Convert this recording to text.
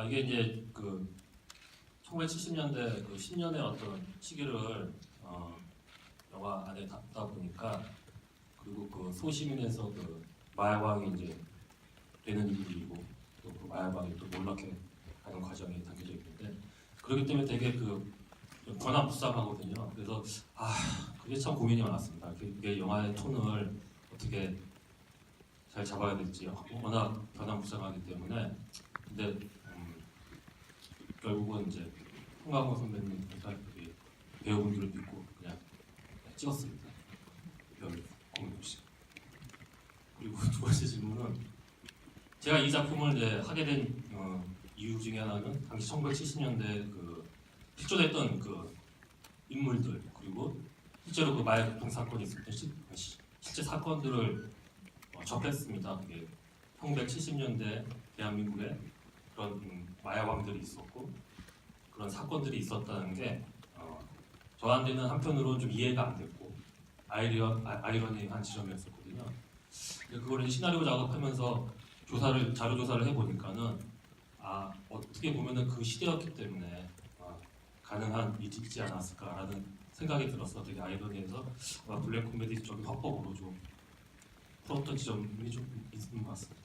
아 이게 이제 그 1970년대 그 10년의 어떤 시기를 어, 영화 안에 담다 보니까 그리고 그 소시민에서 그 마야광이 이제 되는 일이고 또 그 마야광이 또 놀랍게 가는 과정이 담겨져 있는데 그렇기 때문에 되게 그 변화무쌍하거든요. 그래서 아 그게 참 고민이 많았습니다. 그게 영화의 톤을 어떻게 잘 잡아야 될지 워낙 변화무쌍하기 때문에 근데 음, 결국은 이제 홍강호 선배님 우리 배우분들을 믿고 그냥 찍었습니다. 배우 공유 씨. 그리고 두 번째 질문은 제가 이 작품을 이제 하게 된 어, 이유 중에 하나는 당시 1970년대 그 실존했던 그 인물들 그리고 실제로 그 마약 급통 사건이 있었던 시, 시- 실제 사건들을 어, 접했습니다. 그게 1970년대 대한민국에 그런 음, 마약 왕들이 있었고 그런 사건들이 있었다는 게 어, 저한테는 한편으로 좀 이해가 안 됐고 아이리어, 아, 아이러니한 지점이었었거든요. 이제 시나리오 작업하면서 조사를 자료 조사를 해보니까는 아 어떻게 보면은 그 시대였기 때문에 아, 가능한 일이 있지 않았을까라는 생각이 들어서 되게 아이러니해서 블랙 코미디 쪽의 화법으로 좀 풀었던 지점이 좀 있는 것 같습니다.